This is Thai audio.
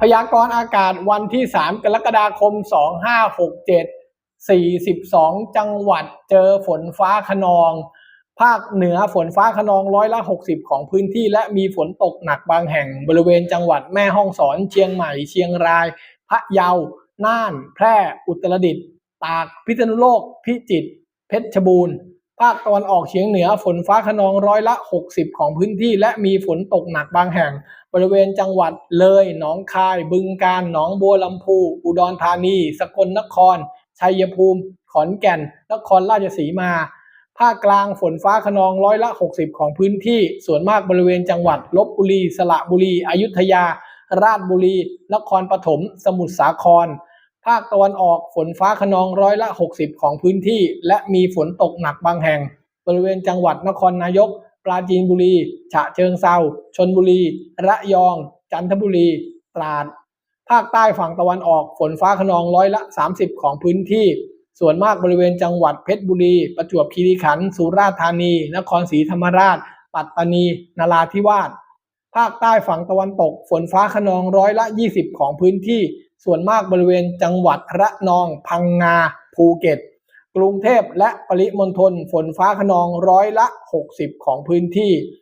พยากรณ์อากาศวันที่ 3 กรกฎาคม 2567 42 จังหวัดเจอฝนฟ้าขนอง ภาคเหนือฝนฟ้าขนองร้อยละ 60 ของพื้นที่ และมีฝนตกหนักบางแห่งบริเวณจังหวัดแม่ฮ่องสอน เชียงใหม่ เชียงราย พะเยา น่าน แพร่ อุตรดิตถ์ ตาก พิษณุโลก พิจิตร เพชรบูรณ์ ภาคตะวันออกเฉียงเหนือฝนฟ้าขนองร้อยละ 60 ของพื้นที่ และมีฝนตกหนักบางแห่ง บริเวณจังหวัดเลยหนองคาย บึงกาฬหนองบัวลำพู อุดรธานี สกลนคร ชัยภูมิ ขอนแก่น นครราชสีมา ภาคกลางฝนฟ้าขนองร้อยละ 60 ของพื้นที่ ส่วนมากบริเวณจังหวัดลบบุรี สระบุรี อยุธยา ราชบุรี นครปฐม สมุทรสาคร ภาคตะวันออกฝนฟ้าขนองร้อยละ 60 ของพื้นที่ และมีฝนตกหนักบางแห่ง บริเวณจังหวัดนครนายก ปราจีนบุรี ฉะเชิงเซาชนบุรี ระยอง จันทบุรี ตราด ภาคใต้ฝั่งตะวันออกฝนฟ้าขนองร้อยละ 30 ของพื้นที่ ส่วนมากบริเวณจังหวัดเพชรบุรี ประจวบคีรีขันธ์สุราษฎร์ธานี นครศรีธรรมราช ปัตตานี นราธิวาสภาคใต้ฝั่งตะวันตก ฝนฟ้าขนองร้อยละ 20 ของพื้นที่ ส่วนมากบริเวณจังหวัดระนอง พังงา ภูเก็ต กรุงเทพและปริมณฑลฝนฟ้าขนองร้อยละ 60 ของพื้นที่